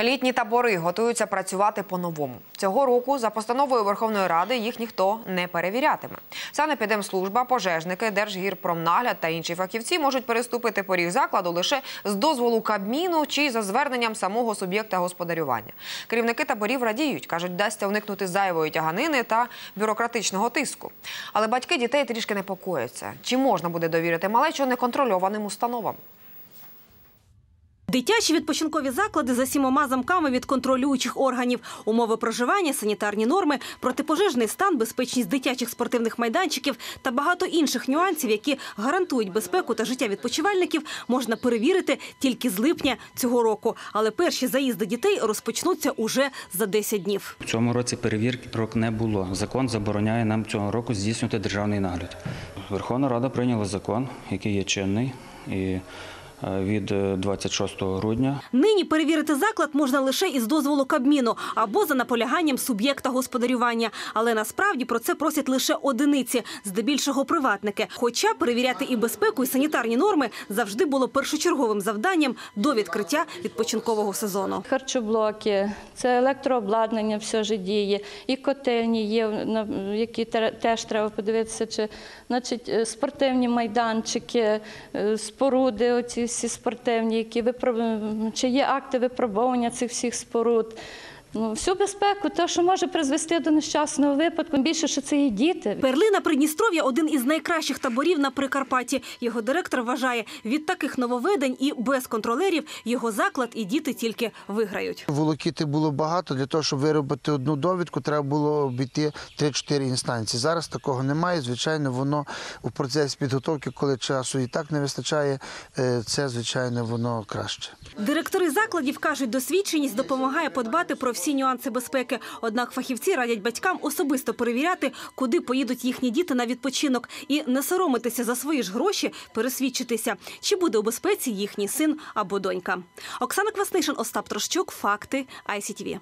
Літні табори готуються працювати по-новому. Цього року за постановою Верховної Ради їх ніхто не перевірятиме. Санепідемслужба, пожежники, Держгірпромнагляд та інші фахівці можуть переступити поріг закладу лише з дозволу Кабміну чи за зверненням самого суб'єкта господарювання. Керівники таборів радіють, кажуть, вдасться уникнути зайвої тяганини та бюрократичного тиску. Але батьки дітей трішки непокояться. Чи можна буде довірити малечу неконтрольованим установам? Дитячі відпочинкові заклади за сімома замками від контролюючих органів, умови проживання, санітарні норми, протипожежний стан, безпечність дитячих спортивних майданчиків та багато інших нюансів, які гарантують безпеку та життя відпочивальників, можна перевірити тільки з липня цього року. Але перші заїзди дітей розпочнуться уже за 10 днів. В цьому році перевірок не було. Закон забороняє нам цього року здійснювати державний нагляд. Верховна Рада прийняла закон, який є чинний і від е, 26 грудня Нині перевірити заклад можна лише із дозволу Кабміну або за наполяганням суб'єкта господарювання. Але насправді про це просять лише одиниці, здебільшого приватники. Хоча перевіряти і безпеку, і санітарні норми завжди було першочерговим завданням до відкриття відпочинкового сезону. Харчоблоки, це електрообладнання все ж діє, і котельні є, на- які те- теж треба подивитися, чи значить, е, спортивні майданчики, е, споруди, оці всі спортивні, які випроб... чи є акти випробовування цих всіх споруд. Ну, всю безпеку, те, що може призвести до нещасного випадку, більше, що це є діти. Перлина Придністров'я – один із найкращих таборів на Прикарпатті. Його директор вважає, від таких нововведень і без контролерів його заклад і діти тільки виграють. Волокіти було багато. Для того, щоб виробити одну довідку, треба було обійти 3-4 інстанції. Зараз такого немає. Звичайно, воно у процесі підготовки, коли часу і так не вистачає, е, це, звичайно, воно краще. Директори закладів кажуть, досвідченість допомагає подбати про всі нюанси безпеки. Однак фахівці радять батькам особисто перевіряти, куди поїдуть їхні діти на відпочинок, і не соромитися за свої ж гроші, пересвідчитися, чи буде у безпеці їхній син або донька. Оксана Кваснишин, Остап Трощук, факти ICTV.